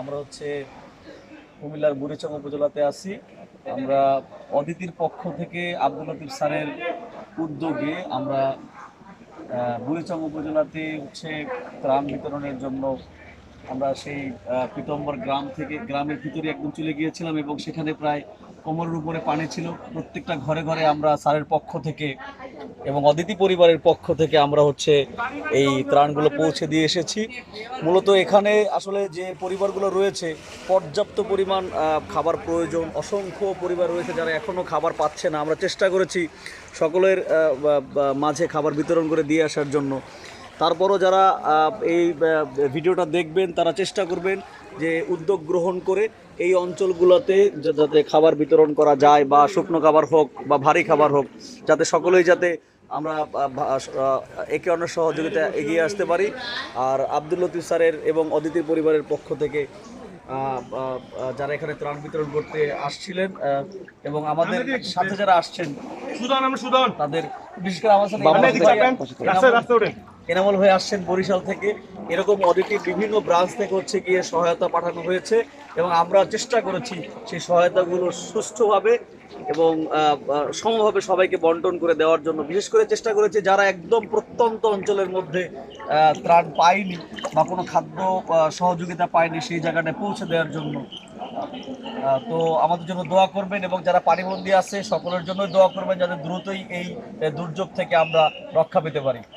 আমরা হচ্ছে কুমিল্লার বুড়িচং উপজেলাতে আছি। আমরা অদিতির পক্ষ থেকে আব্দুল লতিফ স্যারের উদ্যোগে আমরা বুড়িচং উপজেলাতে হচ্ছে ত্রাণ বিতরণের জন্য আমরা সেই পীতম্বর গ্রাম থেকে, গ্রামের ভিতরে একদম চলে গিয়েছিলাম এবং সেখানে প্রায় কোমরের উপরে পানি ছিল। প্রত্যেকটা ঘরে ঘরে আমরা স্যারের পক্ষ থেকে এবং অদিতি পরিবারের পক্ষ থেকে আমরা হচ্ছে এই ত্রাণগুলো পৌঁছে দিয়ে এসেছি। মূলত এখানে আসলে যে পরিবারগুলো রয়েছে, পর্যাপ্ত পরিমাণ খাবার প্রয়োজন, অসংখ্য পরিবার রয়েছে যারা এখনও খাবার পাচ্ছে না। আমরা চেষ্টা করেছি সকলের মাঝে খাবার বিতরণ করে দিয়ে আসার জন্য। তারপরও যারা এই ভিডিওটা দেখবেন, তারা চেষ্টা করবেন যে উদ্যোগ গ্রহণ করে এই অঞ্চলগুলোতে যাতে খাবার বিতরণ করা যায় বা শুকনো খাবার হোক বা ভারী খাবার হোক, যাতে সকলেই যাতে আমরা একে অন্যের সহযোগিতা এগিয়ে আসতে পারি। আর আব্দুল লতিফ স্যারের এবং অদিতির পরিবারের পক্ষ থেকে যারা এখানে ত্রাণ বিতরণ করতে আসছিলেন এবং আমাদের সাথে যারা আসছেন সুদান আমরা সুদান। তাদের বিশেষ করে আমার সাথে এনামুল হয়ে আসছেন বরিশাল থেকে। এরকম অডিটিভ বিভিন্ন ব্রাঞ্চ থেকে হচ্ছে গিয়ে সহায়তা পাঠানো হয়েছে এবং আমরা চেষ্টা করেছি সেই সহায়তাগুলো সুষ্ঠুভাবে এবং সমভাবে সবাইকে বন্টন করে দেওয়ার জন্য। বিশেষ করে চেষ্টা করেছে যারা একদম প্রত্যন্ত অঞ্চলের মধ্যে ত্রাণ পায়নি বা কোনো খাদ্য সহযোগিতা পায়নি সেই জায়গাটায় পৌঁছে দেওয়ার জন্য। তো আমাদের জন্য দোয়া করবেন এবং যারা পানিবন্দী আছে সকলের জন্য দোয়া করবেন যাতে দ্রুতই এই দুর্যোগ থেকে আমরা রক্ষা পেতে পারি।